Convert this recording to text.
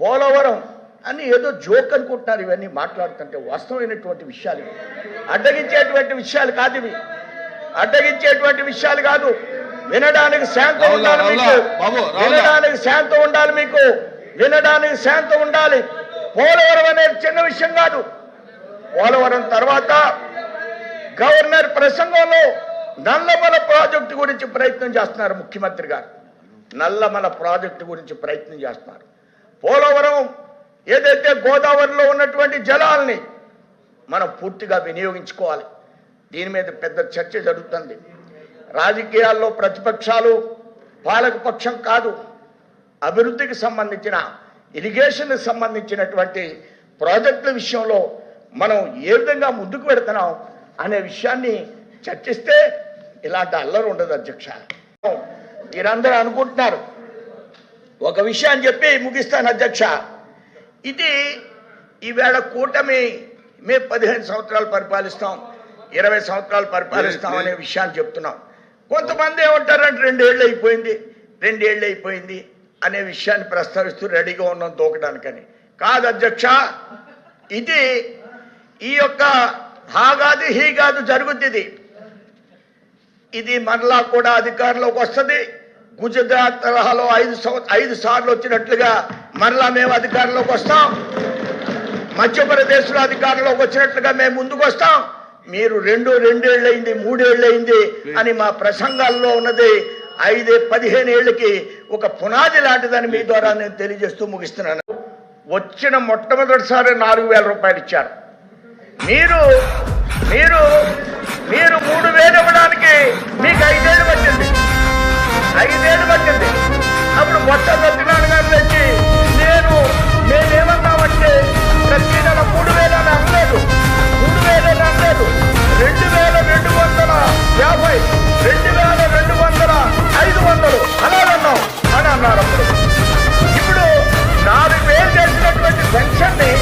పోలవరం అని ఏదో జోక్ అనుకుంటున్నారు ఇవన్నీ మాట్లాడుతుంటే వాస్తవమైనటువంటి విషయాలు ఇవి. అడ్డగించేటువంటి విషయాలు కాదు ఇవి. అడ్డగించేటువంటి విషయాలు కాదు. వినడానికి శాంతం ఉండాలి మీకు. వినడానికి శాంతం ఉండాలి మీకు. వినడానికి శాంతం ఉండాలి. పోలవరం అనేది చిన్న విషయం కాదు. పోలవరం తర్వాత గవర్నర్ ప్రసంగంలో నల్లమల ప్రాజెక్టు గురించి ప్రయత్నం చేస్తున్నారు ముఖ్యమంత్రి గారు. నల్లమల ప్రాజెక్టు గురించి ప్రయత్నం చేస్తున్నారు. పోలవరం ఏదైతే గోదావరిలో ఉన్నటువంటి జలాల్ని మనం పూర్తిగా వినియోగించుకోవాలి. దీని మీద పెద్ద చర్చ జరుగుతుంది. రాజకీయాల్లో ప్రతిపక్షాలు పాలకపక్షం కాదు. అభివృద్ధికి సంబంధించిన ఇరిగేషన్కి సంబంధించినటువంటి ప్రాజెక్టుల విషయంలో మనం ఏ విధంగా ముందుకు పెడుతున్నాం అనే విషయాన్ని చర్చిస్తే ఇలాంటి అల్లరి ఉండదు అధ్యక్ష. మీరందరూ అనుకుంటున్నారు. ఒక విషయాన్ని చెప్పి ముగిస్తాను అధ్యక్ష. ఇది ఈవేళ కూటమి మే పదిహేను సంవత్సరాలు పరిపాలిస్తాం ఇరవై సంవత్సరాలు పరిపాలిస్తాం అనే విషయాన్ని చెప్తున్నాం. కొంతమంది ఏమంటారంటే రెండేళ్ళు అయిపోయింది రెండేళ్ళు అయిపోయింది అనే విషయాన్ని ప్రస్తావిస్తూ రెడీగా ఉన్నాం దూకడానికని. కాదు అధ్యక్ష ఇది ఈ యొక్క హాగాది హీగాదు జరుగుద్ది ఇది. ఇది మరలా కూడా అధికారంలోకి వస్తుంది. గుజరాత్ తరహాలో ఐదు ఐదు సార్లు వచ్చినట్లుగా మరలా మేము అధికారంలోకి వస్తాం. మధ్యప్రదేశ్లో అధికారంలోకి వచ్చినట్లుగా మేము ముందుకు వస్తాం. మీరు రెండు రెండేళ్ళయింది మూడేళ్ళయింది అని మా ప్రసంగాల్లో ఉన్నది. ఐదే పదిహేను ఏళ్ళకి ఒక పునాది లాంటిదని మీ ద్వారా నేను తెలియజేస్తూ ముగిస్తున్నాను. వచ్చిన మొట్టమొదటిసారి నాలుగు వేల రూపాయలు ఇచ్చారు. మీరు మీరు మీరు మూడు వేలు ఇవ్వడానికి మీకు ఐదేళ్ళు వచ్చింది and Chutney.